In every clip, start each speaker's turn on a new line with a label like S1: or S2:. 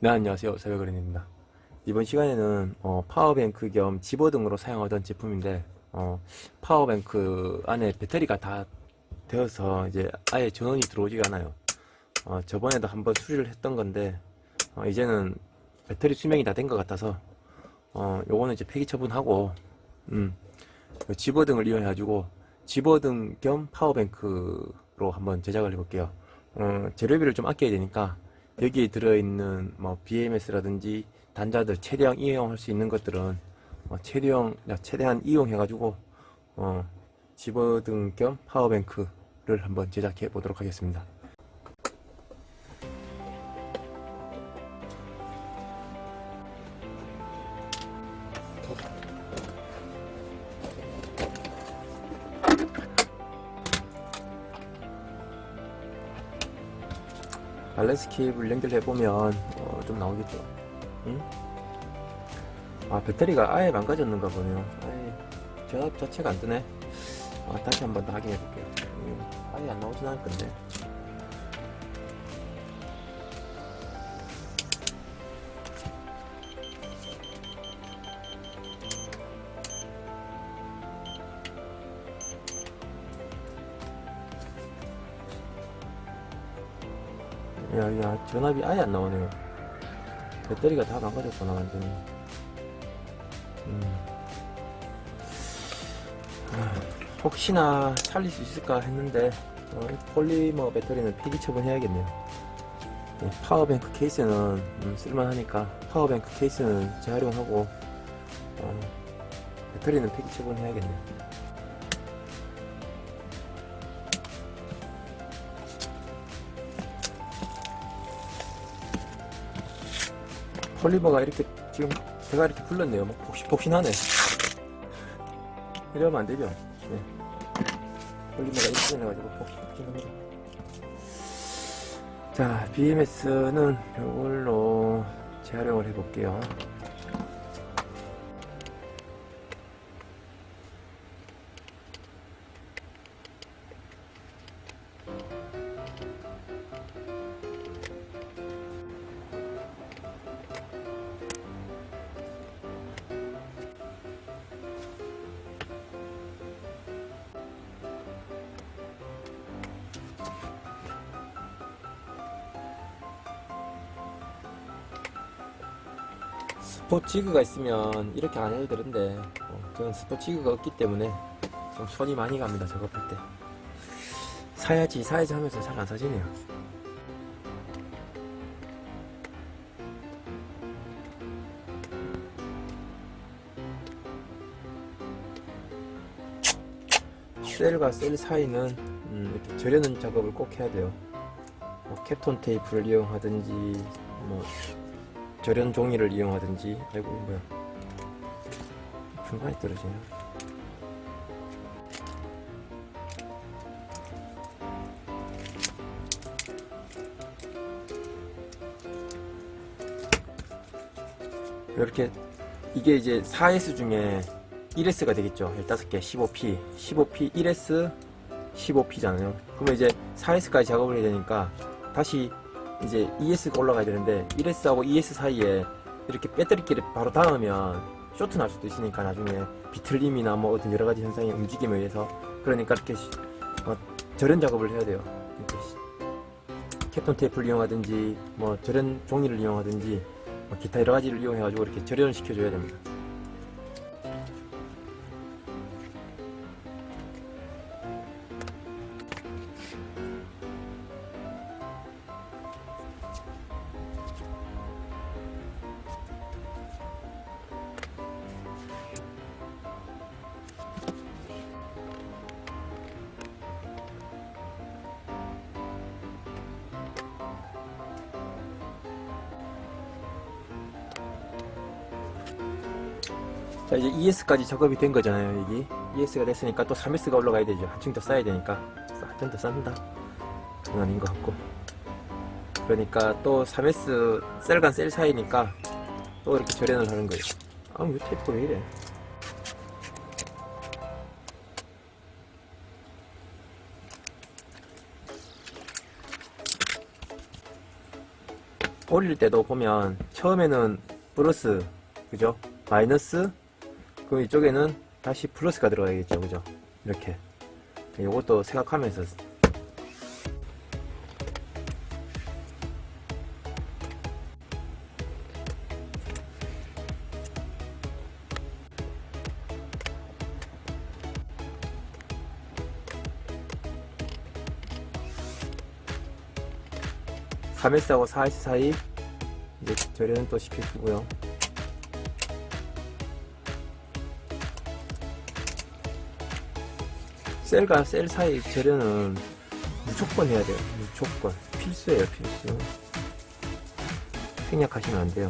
S1: 네, 안녕하세요. 새벽그린입니다. 이번 시간에는 어, 파워뱅크 겸 집어 등으로 사용하던 제품인데 어, 파워뱅크 안에 배터리가 다 되어서 이제 아예 전원이 들어오지가 않아요. 어, 저번에도 한번 수리를 했던 건데 어, 이제는 배터리 수명이 다 된 것 같아서 어, 요거는 이제 폐기 처분하고 음, 그 집어 등을 이용해 가지고 집어 등 겸 파워뱅크로 한번 제작을 해볼게요. 어, 재료비를 좀 아껴야 되니까 여기에 들어있는 뭐 BMS라든지 단자들 최대한 이용할 수 있는 것들은 어, 최대한 최대한 이용해가지고 어, 집어등 겸 파워뱅크를 한번 제작해 보도록 하겠습니다. 밸런스 케이블 연결해 보면 어, 좀 나오겠죠. 응? 아 배터리가 아예 망가졌는가 보네요. 아예 전압 자체가 안 뜨네. 아, 다시 한번 더 확인해 볼게요. 음, 아예 안 나오진 않을 건데. 야, 야, 전압이 아예 안 나오네요. 배터리가 다 망가졌구나, 완전히. 음. 아, 혹시나 살릴 수 있을까 했는데, 어, 이 폴리머 배터리는 폐기 처분해야겠네요. 네, 파워뱅크 케이스는 음, 쓸만하니까 파워뱅크 케이스는 재활용하고 어, 배터리는 폐기 처분해야겠네요. 폴리머가 이렇게 지금 배가 이렇게 불렀네요. 막 폭신, 폭신하네. 이러면 안 되죠. 네. 폴리머가 이렇게 해가지고 폭신폭신합니다. 자, BMS는 이걸로 재활용을 해볼게요. 스포치그가 있으면 이렇게 안 해도 되는데 어, 저는 스포치그가 없기 때문에 좀 손이 많이 갑니다 작업할 때. 사야지 사야지 하면서 잘 안 사지네요. 셀과 셀 사이는 음, 이렇게 절여는 작업을 꼭 해야 돼요. 뭐 캡톤 테이프를 이용하든지 뭐 절연 종이를 이용하든지 아이고 뭐야. 중간에 떨어지네. 이렇게 이게 이제 4S 중에 1S가 되겠죠. 15개 15P 15P 1S 15P잖아요. 그러면 이제 4S까지 작업을 해야 되니까 다시 이제 ES가 올라가야 되는데 1S하고 ES 사이에 이렇게 배터리끼리 바로 닿으면 쇼트 날 수도 있으니까 나중에 비틀림이나 뭐 어떤 여러 가지 현상의 움직임에 의해서 그러니까 이렇게 시- 어, 절연 작업을 해야 돼요. 캡톤 테이프를 이용하든지 뭐 절연 종이를 이용하든지 뭐 기타 여러 가지를 이용해가지고 이렇게 절연을 시켜줘야 됩니다. 자 이제 ES까지 작업이 된 거잖아요 여기 ES가 됐으니까 또 3S가 올라가야 되죠. 한층 더 쌓아야 되니까. 한층 더 쌓는다. 그건 아닌 것 같고. 그러니까 또 3S 셀간 셀 사이니까 또 이렇게 절연을 하는 거예요. 아왜 테이프가 왜 이래? 돌릴 때도 보면 처음에는 플러스 그죠? 마이너스 그럼 이쪽에는 다시 플러스가 들어가야겠죠 그죠? 이렇게 이것도 생각하면서 3S하고 4S 사이 이제 절연은 또 시켜주고요. 셀과 셀 사이 절연은 무조건 해야 돼요. 무조건. 필수예요, 필수. 생략하시면 안 돼요.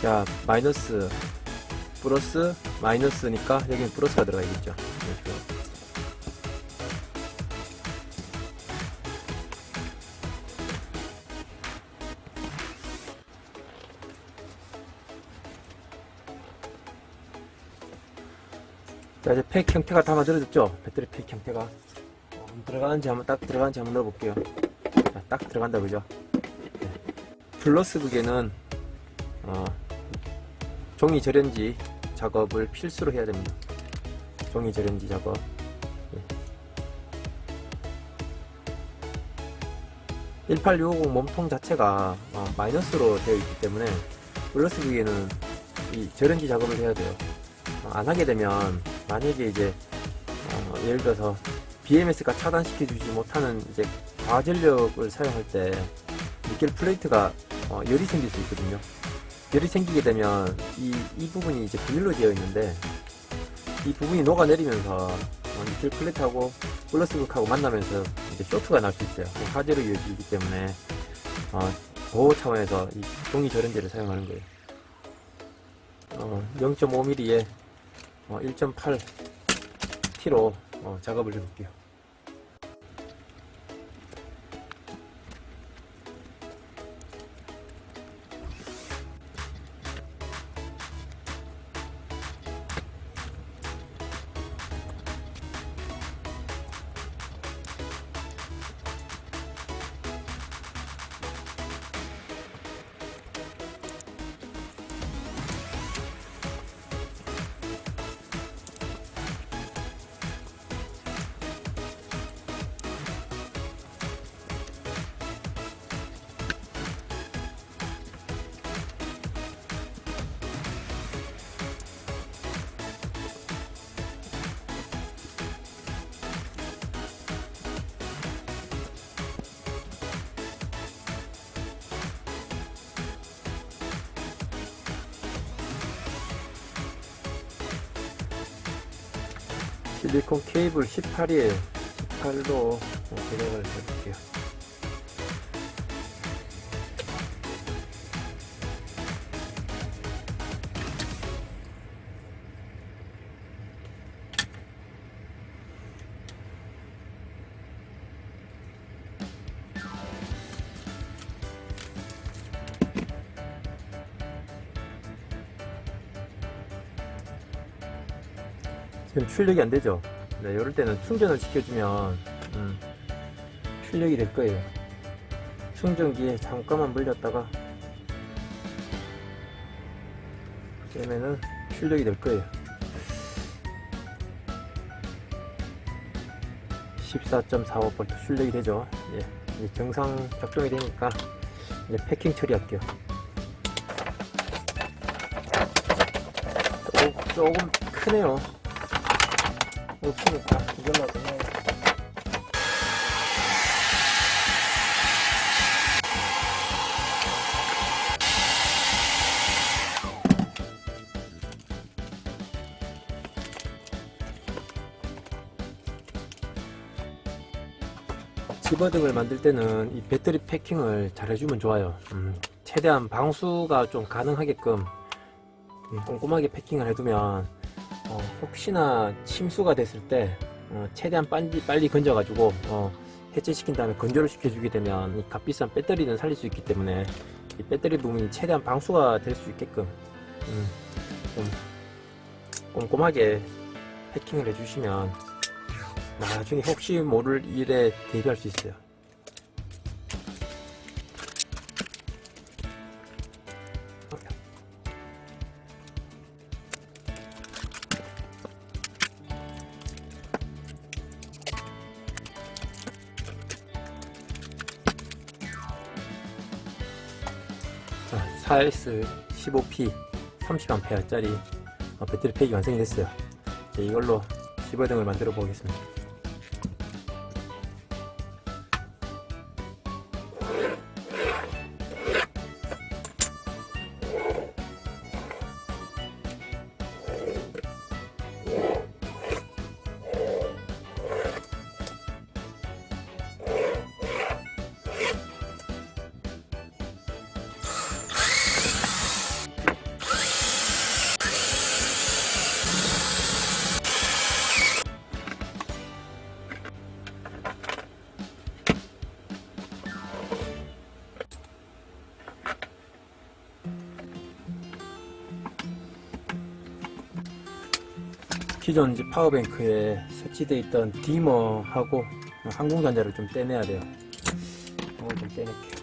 S1: 자, 마이너스, 플러스, 마이너스니까 여기는 플러스가 들어가야겠죠. 자, 이제 팩 형태가 다 만들어졌죠? 배터리 팩 형태가. 어, 들어가는지 한번 딱 들어가는지 한번 넣어볼게요. 자, 딱 들어간다, 그죠? 네. 플러스 극에는, 어, 종이 절연지 작업을 필수로 해야 됩니다. 종이 절연지 작업. 예. 18650 몸통 자체가 어, 마이너스로 되어 있기 때문에 플러스 기에는 이 절연지 작업을 해야 돼요. 어, 안 하게 되면 만약에 이제 어, 예를 들어서 BMS가 차단시켜 주지 못하는 이제 과전력을 사용할 때 니켈 플레이트가 어, 열이 생길 수 있거든요. 열이 생기게 되면 이, 이 부분이 이제 비닐로 되어 있는데 이 부분이 녹아내리면서 어, 니켈 플레이트하고 플러스 극하고 만나면서 이제 쇼트가 날 수 있어요. 화재로 이어지기 때문에 어, 보호 차원에서 이 종이 절연제를 사용하는 거예요. 어, 0.5mm에 어, 1.8T로 어, 작업을 해볼게요. 실리콘 케이블 18일 18로 제작을 해볼게요. 지금 출력이 안 되죠? 네, 이럴 때는 충전을 시켜주면 음, 출력이 될 거예요. 충전기에 잠깐만 물렸다가 그러면은 출력이 될 거예요. 14.45V 출력이 되죠. 예, 정상 작동이 되니까 이제 패킹 처리할게요. 조금, 조금 크네요. 없으니까 이걸로 그냥 집어등을 만들 때는 이 배터리 패킹을 잘 해주면 좋아요. 음, 최대한 방수가 좀 가능하게끔 음, 꼼꼼하게 패킹을 해두면 어, 혹시나 침수가 됐을 때 어, 최대한 빨리, 빨리 건져가지고 어, 해체시킨 다음에 건조를 시켜주게 되면 이 값비싼 배터리는 살릴 수 있기 때문에 이 배터리 부분이 최대한 방수가 될 수 있게끔 음, 좀 꼼꼼하게 패킹을 해주시면 나중에 혹시 모를 일에 대비할 수 있어요. 자, 4S 15P 30A짜리 어, 배터리 팩이 완성이 됐어요. 이걸로 집어등을 만들어 보겠습니다. 기존 이제 파워뱅크에 설치되어 있던 디머하고 항공전자를 좀 떼내야 돼요. 이걸 좀 떼낼게요.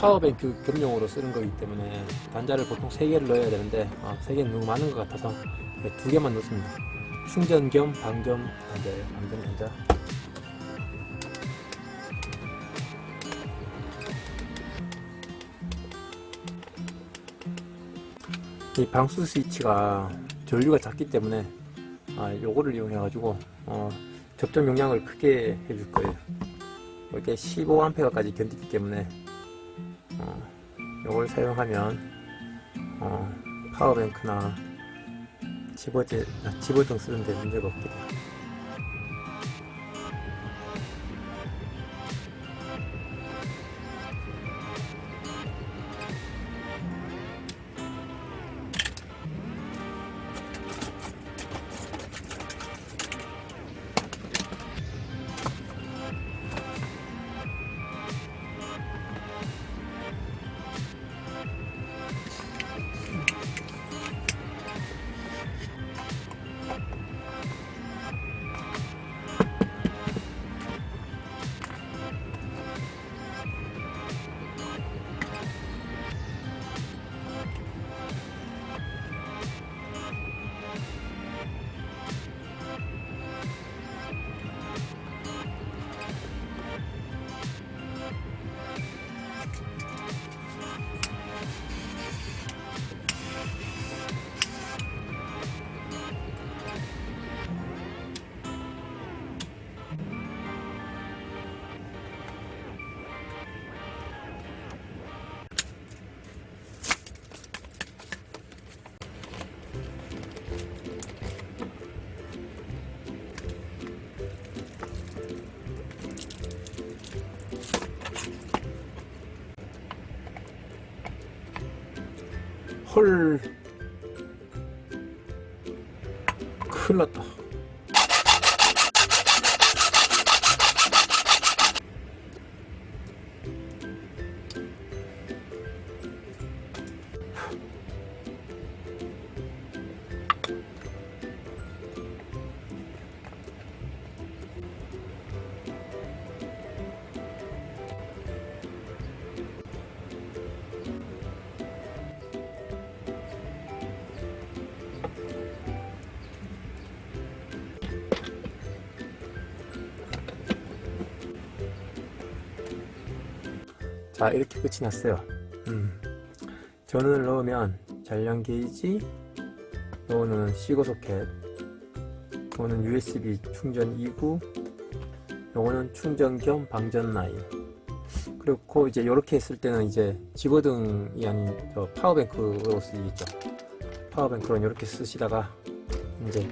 S1: 파워뱅크 겸용으로 쓰는 거기 때문에 단자를 보통 3개를 넣어야 되는데 아, 3개는 너무 많은 것 같아서 2개만 넣습니다. 충전 겸 방전 단자예요. 방전 단자. 이 방수 스위치가 전류가 작기 때문에 아, 요거를 이용해 가지고 어, 접점 용량을 크게 해줄 거예요. 이게 15A까지 견디기 때문에 어, 요걸 사용하면 어, 파워뱅크나 집어제, 아, 집어등 쓰는데 문제가 없게 돼요. 헐. 큰일 났다 자 이렇게 끝이 났어요. 음. 전원을 넣으면 잔량 게이지 요거는 시거 소켓 요거는 USB 충전 2구 요거는 충전 겸 방전 라인. 그리고 이제 이렇게 했을 때는 이제 집어등이 아닌 저 파워뱅크로 쓰이겠죠. 파워뱅크로 이렇게 쓰시다가 이제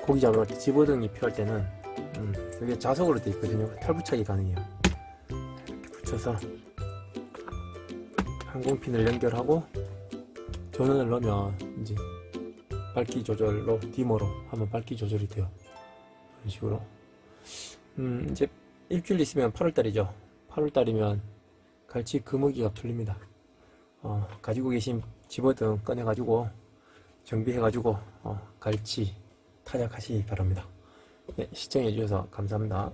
S1: 고기 잡으러 갈때 집어등이 필요할 때는 음, 이게 자석으로 되어 있거든요. 탈부착이 가능해요. 이렇게 붙여서 항공핀을 연결하고 전원을 넣으면 이제 밝기 조절로 디머로 하면 밝기 조절이 돼요. 이런 식으로. 음 이제 일주일 있으면 8월달이죠. 8월달이면 갈치 금어기가 풀립니다. 어, 가지고 계신 집어등 꺼내 가지고 정비해 가지고 어, 갈치 타작하시기 바랍니다. 네, 시청해 주셔서 감사합니다